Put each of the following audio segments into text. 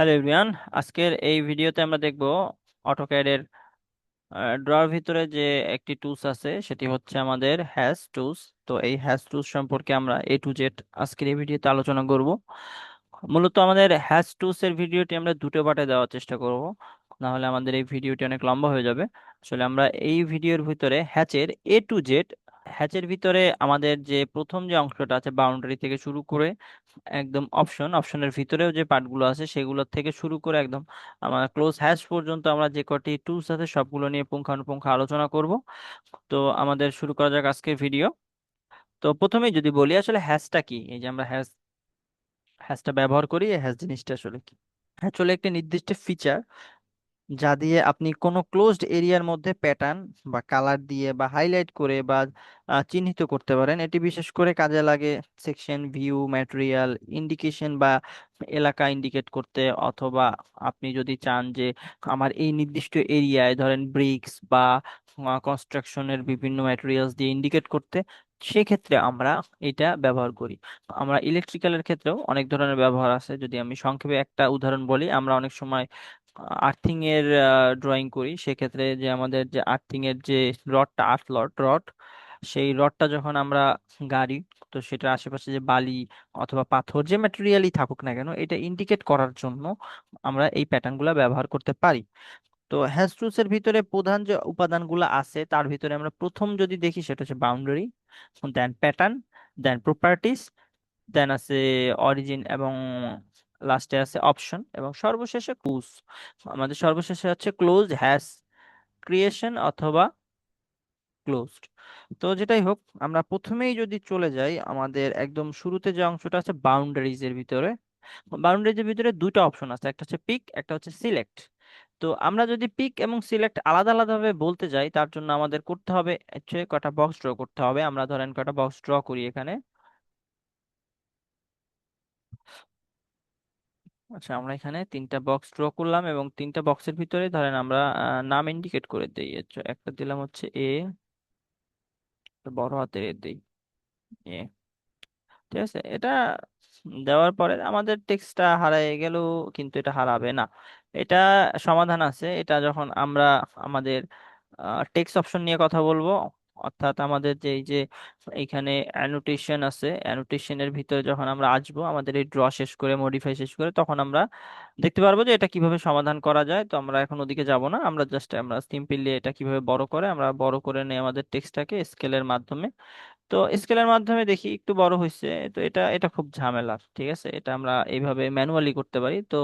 Hello everyone আজকের এই ভিডিওতে আমরা দেখব অটোক্যাডের ড্রর ভিতরে যে একটি টুলস আছে, সেটি হচ্ছে আমাদের হ্যাশ টুলস তো এই হ্যাশ টুলস সম্পর্কে আমরা এ টু জেড আজকের এই ভিডিওতে আলোচনা করব। মূলত আমাদের হ্যাশ টুলস এর ভিডিওটি আমরা দুটো পার্টে দেওয়ার চেষ্টা করব। না হলে আমাদের এই ভিডিওটি অনেক লম্বা হয়ে যাবে। আসলে আমরা এই ভিডিওর ভিতরে হ্যাচের এ টু জেড হ্যাচের ভিতরে আমাদের যে প্রথম যে অংশটা আছে বাউন্ডারি থেকে শুরু করে একদম অপশন অপশনের ভিতরেও যে পার্টগুলো আছে সেগুলো থেকে শুরু করে একদম আমার ক্লোজ হ্যাশ পর্যন্ত আমরা যে কটি টুলস আছে সবগুলো নিয়ে পুঙ্খানুপুঙ্খ আলোচনা করব। তো আমাদের শুরু করা যাক আজকের ভিডিও তো প্রথমেই যদি বলি আসলে হ্যাশটা কি? এই যে আমরা হ্যাশ হ্যাশটা ব্যবহার করি হ্যাশ জিনিসটা আসলে কি? হ্যাশ হলো একটি নির্দিষ্ট ফিচার যা দিয়ে আপনি কোনো ক্লোজড এরিয়ার মধ্যে প্যাটার্ন বা কালার দিয়ে বা হাইলাইট করে বা চিহ্নিত করতে পারেন। এটি বিশেষ করে কাজে লাগে সেকশন ভিউ ম্যাটেরিয়াল ইন্ডিকেশন বা এলাকা ইন্ডিকেট করতে। অথবা আপনি যদি চান যে আমার এই নির্দিষ্ট এরিয়ায় ধরেন ব্রিক্স বা কনস্ট্রাকশনের বিভিন্ন ম্যাটেরিয়ালস দিয়ে ইন্ডিকেট করতে, সেক্ষেত্রে আমরা এটা ব্যবহার করি। আমরা ইলেকট্রিক্যালের ক্ষেত্রেও অনেক ধরনের ব্যবহার আছে। যদি আমি সংক্ষেপে একটা উদাহরণ বলি, আমরা অনেক সময় আর্থিং এর ড্রয়িং করি। সেক্ষেত্রে যে আমাদের যে আর্থিং এর যে রডটা, আর্থ রড রড, সেই রডটা যখন আমরা গাড়ি, তো সেটার আশেপাশে যে বালি অথবা পাথর যে ম্যাটেরিয়ালই থাকুক না কেন, এটা ইন্ডিকেট করার জন্য আমরা এই প্যাটার্নগুলা ব্যবহার করতে পারি। তো হ্যাশ টুলস এর ভিতরে প্রধান যে উপাদানগুলো আছে, তার ভিতরে আমরা প্রথম যদি দেখি, সেটা হচ্ছে boundary then pattern then properties then আছে অরিজিন এবং লাস্টে আছে অপশন এবং সর্বশেষে ক্লোজ আমাদের সর্বশেষে হচ্ছে ক্লোজ হ্যাশ ক্রিয়েশন অথবা ক্লোজড তো যেটাই হোক, আমরা প্রথমেই যদি চলে যাই, আমাদের একদম শুরুতে যে অংশটা আছে বাউন্ডারিজ এর ভিতরে বাউন্ডারিজ এর ভিতরে দুইটা অপশন আছে, একটা হচ্ছে পিক একটা হচ্ছে সিলেক্ট তো আমরা যদি পিক এবং সিলেক্ট আলাদা আলাদা ভাবে বলতে যাই, তার জন্য আমাদের করতে হবে হচ্ছে কটা বক্স ড্র করতে হবে। আমরা ধরেন কটা বক্স ড্র করি এখানে। আচ্ছা আমরা এখানে তিনটা বক্স ড্র করলাম এবং তিনটা বক্সের ভিতরে ধরেন আমরা নাম ইন্ডিকেট করে দিই। আচ্ছা, একটা দিলাম হচ্ছে এ বড় হাতের এ দিই। এ ঠিক আছে? এটা দেওয়ার পরে আমাদের টেক্সটটা হারিয়ে গেল কিন্তু এটা হারাবে না। এটা সমাধান আছে। এটা যখন আমরা আমাদের টেক্সট অপশন নিয়ে কথা বলব অর্থাৎ আমাদের যে, এই যে এখানে অ্যানোটেশন আছে অ্যানোটেশনের ভিতরে যখন আমরা আসব, আমাদের এই ড্র শেষ করে মডিফাই শেষ করে, তখন আমরা দেখতে পারব যে এটা কীভাবে সমাধান করা যায়। তো আমরা এখন ওদিকে যাব না, আমরা জাস্ট আমরা সিম্পলি এটা কীভাবে বড় করে, আমরা বড় করে নিই আমাদের টেক্সটটাকে স্কেলের মাধ্যমে। তো স্কেলের মাধ্যমে দেখি একটু বড় হয়েছে তো এটা এটা খুব ঝামেলার ঠিক আছে? এটা আমরা এইভাবে ম্যানুয়ালি করতে পারি। তো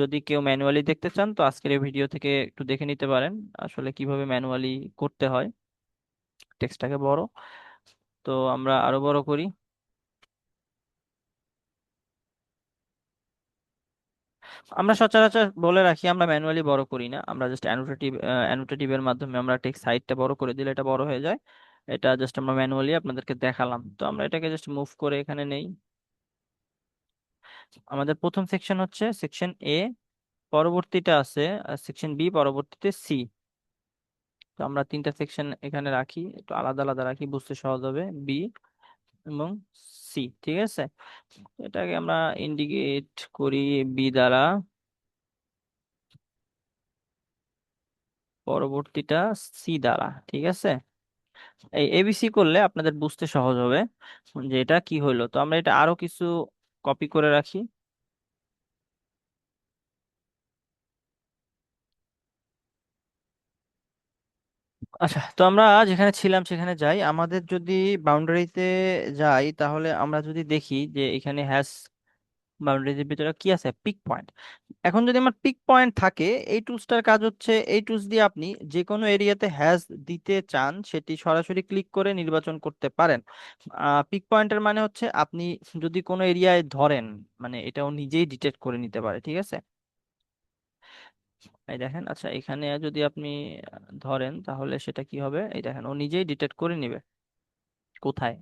যদি কেউ ম্যানুয়ালি দেখতে চান, তো আজকের এই ভিডিও থেকে একটু দেখে নিতে পারেন, আসলে কীভাবে ম্যানুয়ালি করতে হয়। টেক্সটটাকে বড়। তো আমরা আরও বড় করি। আমরা সচরাচর বলে রাখি, আমরা ম্যানুয়ালি বড় করি না। আমরা জাস্ট অ্যানোটেটিভ অ্যানোটেটিভ এর মাধ্যমে আমরা টেক্সট সাইজটা বড় করে দিলে এটা বড় হয়ে যায়। এটা জাস্ট আমরা ম্যানুয়ালি আপনাদেরকে দেখালাম। তো আমরা এটাকে জাস্ট মুভ করে এখানে নেই। আমাদের প্রথম সেকশন হচ্ছে সেকশন এ পরবর্তীটা আছে সেকশন বি পরবর্তীতে সি তো আমরা তিনটা সেকশন এখানে রাখি, একটু আলাদা আলাদা রাখি, বুঝতে সহজ হবে বি এবং সি ঠিক আছে? এটাকে আমরা ইন্ডিকেট করি বি দ্বারা। পরবর্তীটা সি দ্বারা, ঠিক আছে? এই এবিসি করলে আপনাদের বুঝতে সহজ হবে যে এটা কি হইল। তো আমরা এটা আরও কিছু কপি করে রাখি। আচ্ছা তো আমরা যেখানে ছিলাম সেখানে যাই। আমাদের যদি বাউন্ডারিতে যাই, তাহলে আমরা যদি দেখি যে এখানে হ্যাশ বাউন্ডারিজের ভিতরে কি আছে? পিক পয়েন্ট এখন যদি আমার পিক পয়েন্ট থাকে, এই টুলসটার কাজ হচ্ছে, এই টুলস দিয়ে আপনি যে কোনো এরিয়াতে হ্যাশ দিতে চান, সেটি সরাসরি ক্লিক করে নির্বাচন করতে পারেন। পিক পয়েন্টের মানে হচ্ছে আপনি যদি কোনো এরিয়ায় ধরেন মানে এটাও নিজেই ডিটেক্ট করে নিতে পারে, ঠিক আছে? এই দেখেন আচ্ছা এখানে যদি আপনি ধরেন তাহলে সেটা কি হবে? এই দেখেন, ও নিজেই ডিটেক্ট করে নিবে কোথায়।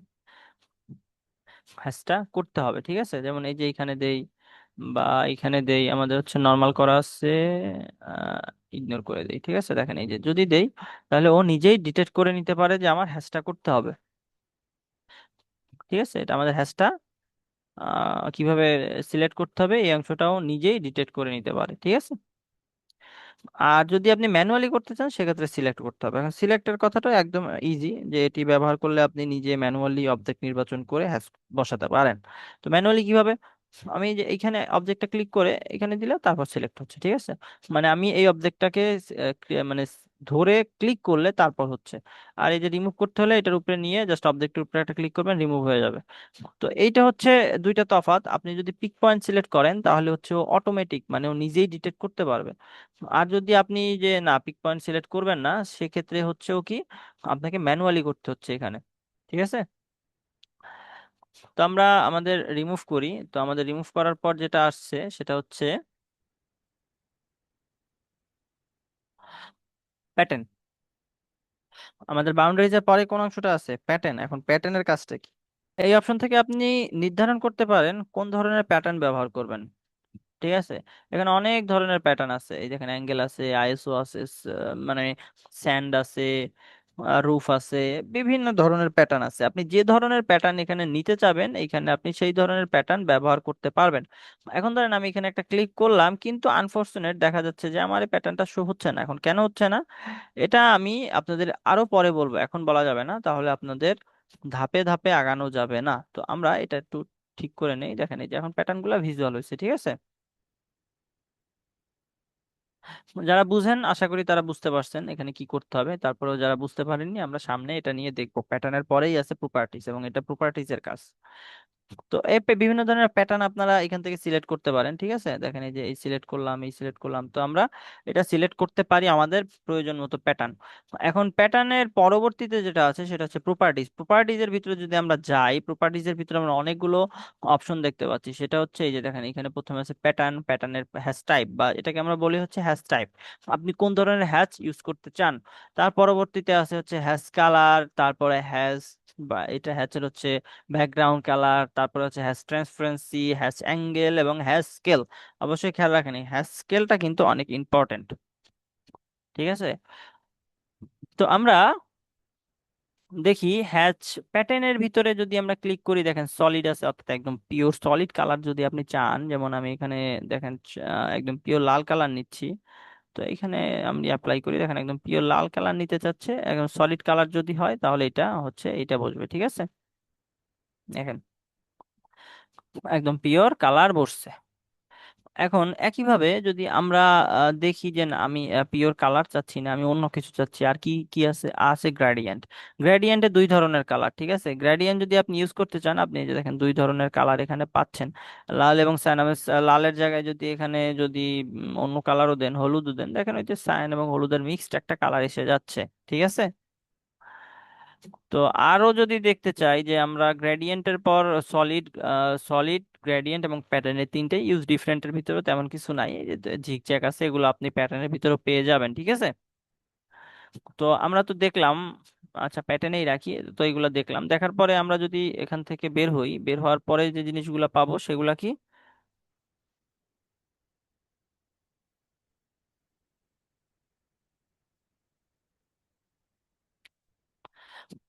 হ্যাশটা করতে হবে, ঠিক আছে? যেমন এই যে এখানে দেই বা এখানে দেই, আমাদের হচ্ছে নর্মাল করা আছে ইগনোর করে দেই, ঠিক আছে? দেখেন, এই যে যদি দেই, তাহলে ও নিজেই ডিটেক্ট করে নিতে পারে যে আমার হ্যাশটা করতে হবে। ঠিক আছে? এটা আমাদের হ্যাশটা কীভাবে সিলেক্ট করতে হবে? এই অংশটাও নিজেই ডিটেক্ট করে নিতে পারে, ঠিক আছে? আর যদি আপনি ম্যানুয়ালি করতে চান, সেক্ষেত্রে সিলেক্ট করতে হবে। এখন সিলেক্টের কথাটা একদম ইজি যে এটি ব্যবহার করলে আপনি নিজে ম্যানুয়ালি অবজেক্ট নির্বাচন করে হ্যাশ বসাতে পারেন। তো ম্যানুয়ালি কীভাবে? আমি যে এখানে অবজেক্টটা ক্লিক করে এখানে দিলে তারপর সিলেক্ট হচ্ছে, ঠিক আছে? মানে আমি এই অবজেক্টটাকে মানে ধরে ক্লিক করলে তারপর হচ্ছে। আর এই যে রিমুভ করতে হলে এটার উপরে নিয়ে জাস্ট অবজেক্টের উপরে একটা ক্লিক করবেন রিমুভ হয়ে যাবে। তো এইটা হচ্ছে দুইটা তফাৎ। আপনি যদি পিক পয়েন্ট সিলেক্ট করেন, তাহলে হচ্ছে ও অটোমেটিক মানে ও নিজেই ডিটেক্ট করতে পারবে। আর যদি আপনি যে না পিক পয়েন্ট সিলেক্ট করবেন না, সেক্ষেত্রে হচ্ছে ও কি? আপনাকে ম্যানুয়ালি করতে হচ্ছে এখানে। ঠিক আছে? তো আমরা আমাদের রিমুভ করি। তো আমাদের রিমুভ করার পর যেটা আসছে, সেটা হচ্ছে প্যাটার্ন আমাদের বাউন্ডারিজের পরে কোন অংশটা আছে? প্যাটার্ন এখন প্যাটার্নের কাজটা কি? এই অপশন থেকে আপনি নির্ধারণ করতে পারেন কোন ধরনের প্যাটার্ন ব্যবহার করবেন। ঠিক আছে? এখানে অনেক ধরনের প্যাটার্ন আছে। এই দেখেন অ্যাঙ্গেল আছে আইএসও আছে মানে স্যান্ড আছে রুফ আছে, বিভিন্ন ধরনের প্যাটার্ন আছে। আপনি যে ধরনের প্যাটার্ন এখানে নিতে চাবেন, এখানে আপনি সেই ধরনের প্যাটার্ন ব্যবহার করতে পারবেন। এখন ধরেন আমি এখানে একটা ক্লিক করলাম, কিন্তু আনফরচুনেট দেখা যাচ্ছে যে আমার এই প্যাটার্নটা শো হচ্ছে না। এখন কেন হচ্ছে না? এটা আমি আপনাদের আরও পরে বলব। এখন বলা যাবে না, তাহলে আপনাদের ধাপে ধাপে আগানো যাবে না। তো আমরা এটা একটু ঠিক করে নেই। দেখেন এই যে এখন প্যাটার্নগুলা ভিজুয়াল হয়েছে, ঠিক আছে? যারা বুঝেন, আশা করি তারা বুঝতে পারছেন এখানে কি করতে হবে। তারপরেও যারা বুঝতে পারেননি, আমরা সামনে এটা নিয়ে দেখব। প্যাটার্নের পরেই আছে প্রপার্টিজ এবং এটা প্রপার্টিজ এর কাজ। তো বিভিন্ন ধরনের প্যাটার্ন আপনারা এখান থেকে সিলেক্ট করতে পারেন, ঠিক আছে? দেখেন এই যে এই সিলেক্ট করলাম, এই সিলেক্ট করলাম, তো আমরা এটা সিলেক্ট করতে পারি আমাদের প্রয়োজন মতো প্যাটার্ন এখন প্যাটার্নের পরবর্তীতে যেটা আছে সেটা হচ্ছে প্রপার্টিজ প্রপার্টিজ এর ভিতরে যদি আমরা যাই প্রপার্টিজ এর ভিতরে আমরা অনেকগুলো অপশন দেখতে পাচ্ছি। সেটা হচ্ছে এই যে দেখেন, এখানে প্রথমে আছে প্যাটার্ন প্যাটার্নের হ্যাশ টাইপ বা এটাকে আমরা বলি হচ্ছে হ্যাশ টাইপ আপনি কোন ধরনের হ্যাশ ইউজ করতে চান? তার পরবর্তীতে আছে হচ্ছে হ্যাশ কালার তারপরে হ্যাশ বা এটা হ্যাচের হচ্ছে ব্যাকগ্রাউন্ড কালার তারপরে হচ্ছে হ্যাশ ট্রান্সপারেন্সি হ্যাশ অ্যাঙ্গেল এবং হ্যাশ স্কেল অবশ্যই খেয়াল রাখেন হ্যাশ স্কেলটা কিন্তু অনেক ইম্পর্টেন্ট ঠিক আছে? তো আমরা দেখি হ্যাচ প্যাটার্নের ভিতরে যদি আমরা ক্লিক করি, দেখেন সলিড আছে, অর্থাৎ একদম পিওর সলিড কালার যদি আপনি চান, যেমন আমি এখানে দেখেন একদম পিওর লাল কালার নিচ্ছি। তো এখানে আমি অ্যাপ্লাই করি। দেখেন একদম পিওর লাল কালার নিতে চাচ্ছে, একদম সলিড কালার যদি হয়, তাহলে এটা হচ্ছে, এটা বসবে, ঠিক আছে? দেখেন, একদম পিওর কালার বসছে। এখন একইভাবে যদি আমরা দেখি যে না, আমি পিওর কালার চাচ্ছি না আমি অন্য কিছু চাচ্ছি আর কি কি আছে? আছে গ্রেডিয়েন্ট গ্রেডিয়েন্টে দুই ধরনের কালার ঠিক আছে? গ্রেডিয়েন্ট যদি আপনি ইউজ করতে চান আপনি যে দেখেন দুই ধরনের কালার এখানে পাচ্ছেন। লাল এবং সায়ান লালের জায়গায় যদি এখানে যদি অন্য কালারও দেন হলুদও দেন দেখেন ওই যে সায়ান এবং হলুদের মিক্সড একটা কালার এসে যাচ্ছে ঠিক আছে? তো আরও যদি দেখতে চাই যে আমরা গ্রেডিয়েন্টের পর সলিড সলিড গ্রেডিয়েন্ট এবং প্যাটার্নের তিনটে ইউজ ডিফারেন্টের ভিতরে তেমন কিছু নাই। ঝিকঝ্যাক আছে, এগুলো আপনি প্যাটার্নের ভিতরে পেয়ে যাবেন, ঠিক আছে? তো আমরা তো দেখলাম আচ্ছা প্যাটার্নেই রাখি, তো এগুলো দেখলাম। দেখার পরে আমরা যদি এখান থেকে বের হই, বের হওয়ার পরে যে জিনিসগুলো পাবো সেগুলা কি?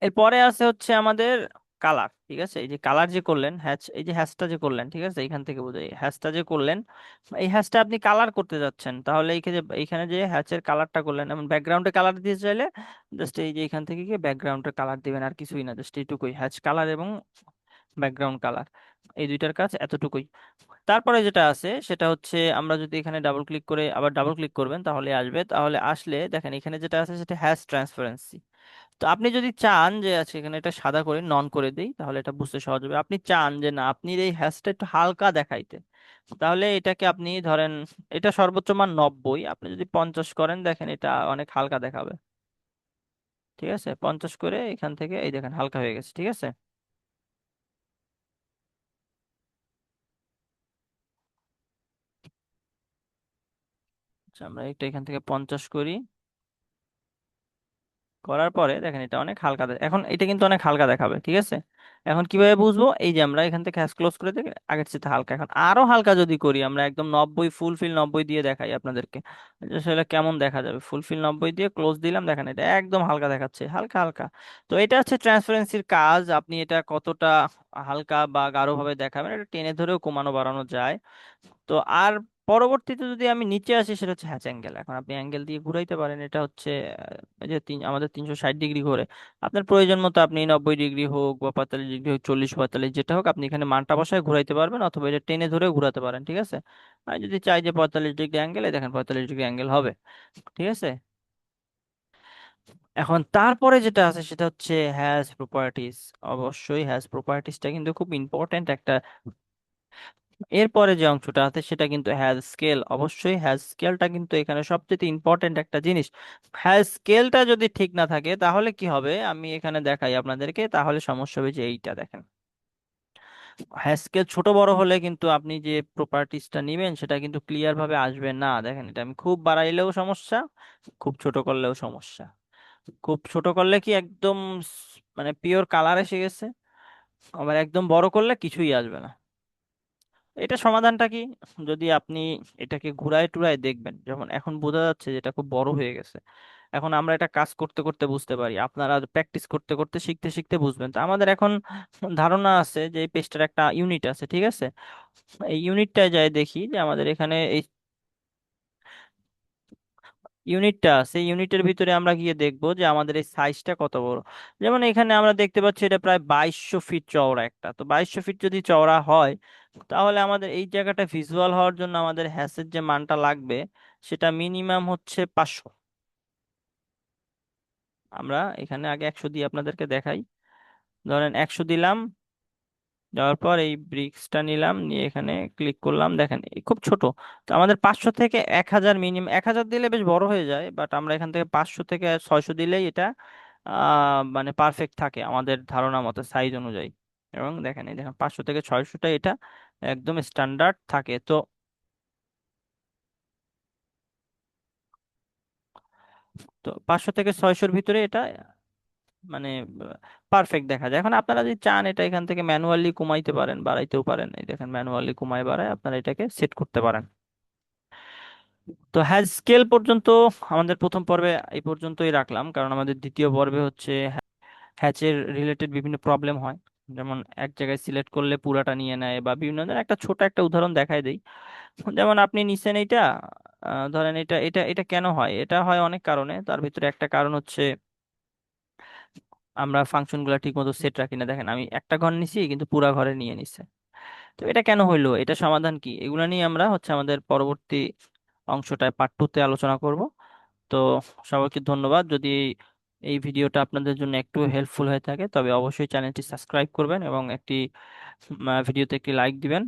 এরপরে আছে হচ্ছে আমাদের কালার ঠিক আছে? এই যে কালার যে করলেন হ্যাচ এই যে হ্যাশটা যে করলেন, ঠিক আছে? এখান থেকে বোঝাই হ্যাশটা যে করলেন, এই হ্যাশটা আপনি কালার করতে যাচ্ছেন। তাহলে এইখানে এইখানে যে হ্যাচের কালারটা করলেন এবং ব্যাকগ্রাউন্ডে কালার দিতে চাইলে জাস্ট এই যে এখান থেকে গিয়ে ব্যাকগ্রাউন্ডে কালার দিবেন, আর কিছুই না জাস্ট এইটুকুই। হ্যাচ কালার এবং ব্যাকগ্রাউন্ড কালার এই দুইটার কাজ এতটুকুই। তারপরে যেটা আছে, সেটা হচ্ছে আমরা যদি এখানে ডাবল ক্লিক করে আবার ডাবল ক্লিক করবেন, তাহলে আসবে। তাহলে আসলে দেখেন, এখানে যেটা আছে, সেটা হ্যাশ ট্রান্সপারেন্সি তো আপনি যদি চান যে আচ্ছা এখানে এটা সাদা করে নন করে দেই, তাহলে এটা বুঝতে সহজ হবে। আপনি চান যে না, আপনি এই হ্যাশটা একটু হালকা দেখাইতে, তাহলে এটাকে আপনি ধরেন, এটা সর্বোচ্চ মান নব্বই, আপনি যদি পঞ্চাশ করেন, দেখেন এটা অনেক হালকা দেখাবে। ঠিক আছে? পঞ্চাশ করে এখান থেকে, এই দেখেন হালকা হয়ে গেছে, ঠিক আছে? আচ্ছা আমরা এটা এখান থেকে পঞ্চাশ করি। করার পরে দেখেন এটা অনেক হালকা এখন এটা কিন্তু অনেক হালকা দেখাবে, ঠিক আছে? এখন কীভাবে বুঝব? এই যে আমরা এখান থেকে হ্যাশ ক্লোজ করে দেখি আগের চেয়ে হালকা। এখন আরও হালকা যদি করি, আমরা একদম নব্বই ফুলফিল নব্বই দিয়ে দেখাই আপনাদেরকে। আসলে কেমন দেখা যাবে? ফুলফিল নব্বই দিয়ে ক্লোজ দিলাম, দেখেন এটা একদম হালকা দেখাচ্ছে, হালকা হালকা। তো এটা হচ্ছে ট্রান্সপারেন্সির কাজ, আপনি এটা কতটা হালকা বা গাঢ় ভাবে দেখাবেন, এটা টেনে ধরেও কমানো, বাড়ানো যায়। তো আর পরবর্তীতে যদি আমি নিচে আসি, সেটা হচ্ছে হ্যাচ অ্যাঙ্গেল এখন আপনি অ্যাঙ্গেল দিয়ে ঘুরাইতে পারেন, এটা হচ্ছে যে তিন, আমাদের তিনশো ষাট ডিগ্রি করে আপনার প্রয়োজন মতো আপনি নব্বই ডিগ্রি হোক বা পঁয়তাল্লিশ ডিগ্রি হোক, চল্লিশ, পঁয়তাল্লিশ, যেটা হোক, আপনি এখানে মানটা বসায় ঘুরাইতে পারবেন অথবা এটা টেনে ধরে ঘুরাতে পারেন, ঠিক আছে? আর যদি চাই যে পঁয়তাল্লিশ ডিগ্রি অ্যাঙ্গেলে দেখেন পঁয়তাল্লিশ ডিগ্রি অ্যাঙ্গেল হবে, ঠিক আছে? এখন তারপরে যেটা আছে, সেটা হচ্ছে হ্যাজ প্রপার্টিস অবশ্যই হ্যাজ প্রপার্টিসটা কিন্তু খুব ইম্পর্ট্যান্ট একটা এরপরে যে অংশটা আছে সেটা কিন্তু হ্যাজ স্কেল অবশ্যই হ্যাজ স্কেলটা কিন্তু এখানে সবচেয়ে ইম্পর্টেন্ট একটা জিনিস। হ্যাজ স্কেলটা যদি ঠিক না থাকে, তাহলে কি হবে? আমি এখানে দেখাই আপনাদেরকে, তাহলে সমস্যা হবে যে এইটা দেখেন। হ্যাজ স্কেল ছোট বড় হলে কিন্তু আপনি যে প্রপার্টিসটা নেবেন, সেটা কিন্তু ক্লিয়ার ভাবে আসবে না। দেখেন, এটা আমি খুব বাড়াইলেও সমস্যা, খুব ছোট করলেও সমস্যা। খুব ছোট করলে কি একদম মানে পিওর কালার এসে গেছে? আবার একদম বড় করলে কিছুই আসবে না। এটা সমাধানটা কি? যদি আপনি এটাকে ঘুরায় টুরায় দেখবেন, যেমন এখন বোঝা যাচ্ছে যে এটা খুব বড় হয়ে গেছে। এখন আমরা এটা কাজ করতে করতে বুঝতে পারি। আপনারা প্র্যাকটিস করতে করতে, শিখতে শিখতে বুঝবেন। তো আমাদের এখন ধারণা আছে যে এই পেজটার একটা ইউনিট আছে, ঠিক আছে? এই ইউনিটটায় যাই দেখি যে আমাদের এখানে এই ইউনিটটা আছে। ইউনিটের ভিতরে আমরা গিয়ে দেখব যে আমাদের এই সাইজটা কত বড়। যেমন এখানে আমরা দেখতে পাচ্ছি এটা প্রায় বাইশশো ফিট চওড়া একটা। তো বাইশশো ফিট যদি চওড়া হয় তাহলে আমাদের এই জায়গাটা ভিজুয়াল হওয়ার জন্য আমাদের হ্যাসের যে মানটা লাগবে, সেটা মিনিমাম হচ্ছে পাঁচশো। আমরা এখানে আগে একশো দিয়ে আপনাদেরকে দেখাই। ধরেন একশো দিলাম, দেওয়ার পর এই ব্রিক্সটা নিলাম, নিয়ে এখানে ক্লিক করলাম। দেখেন খুব ছোট। তো আমাদের পাঁচশো থেকে এক হাজার মিনিমাম এক হাজার দিলে বেশ বড় হয়ে যায় বাট আমরা এখান থেকে পাঁচশো থেকে ছয়শো দিলেই এটা মানে পারফেক্ট থাকে আমাদের ধারণা মতো সাইজ অনুযায়ী। এবং দেখেন, এই দেখেন, পাঁচশো থেকে ছয়শোটা এটা একদম স্ট্যান্ডার্ড থাকে। তো তো পাঁচশো থেকে ছয়শোর ভিতরে এটা মানে পারফেক্ট দেখা যায়। এখন আপনারা যদি চান এটা এখান থেকে ম্যানুয়ালি কমাইতে পারেন, বাড়াইতেও পারেন। এই দেখেন ম্যানুয়ালি কমায় বাড়ায় আপনারা এটাকে সেট করতে পারেন। তো হ্যাজ স্কেল পর্যন্ত আমাদের প্রথম পর্বে এই পর্যন্তই রাখলাম। কারণ আমাদের দ্বিতীয় পর্বে হচ্ছে হ্যাচের রিলেটেড বিভিন্ন প্রবলেম হয়। যেমন এক জায়গায় সিলেক্ট করলে পুরাটা নিয়ে নেয় বা বিভিন্ন ধরনের একটা ছোট একটা উদাহরণ দেখাই দেই। যেমন আপনি নিচ্ছেন এইটা ধরেন এটা এটা এটা কেন হয়? এটা হয় অনেক কারণে। তার ভিতরে একটা কারণ হচ্ছে, আমরা ফাংশনগুলা ঠিক মতো সেট রাখি না। দেখেন আমি একটা ঘর নিছি, কিন্তু পুরা ঘরে নিয়ে নিছে। তো এটা কেন হইল? এটা সমাধান কি? এগুলা নিয়ে আমরা হচ্ছে আমাদের পরবর্তী অংশটায় পার্ট টু তে আলোচনা করব। তো সবাইকে ধন্যবাদ। যদি এই ভিডিওটা আপনাদের জন্য একটু হেল্পফুল হয়ে থাকে। তবে অবশ্যই চ্যানেলটি সাবস্ক্রাইব করবেন এবং একটি ভিডিওতে একটি লাইক দিবেন।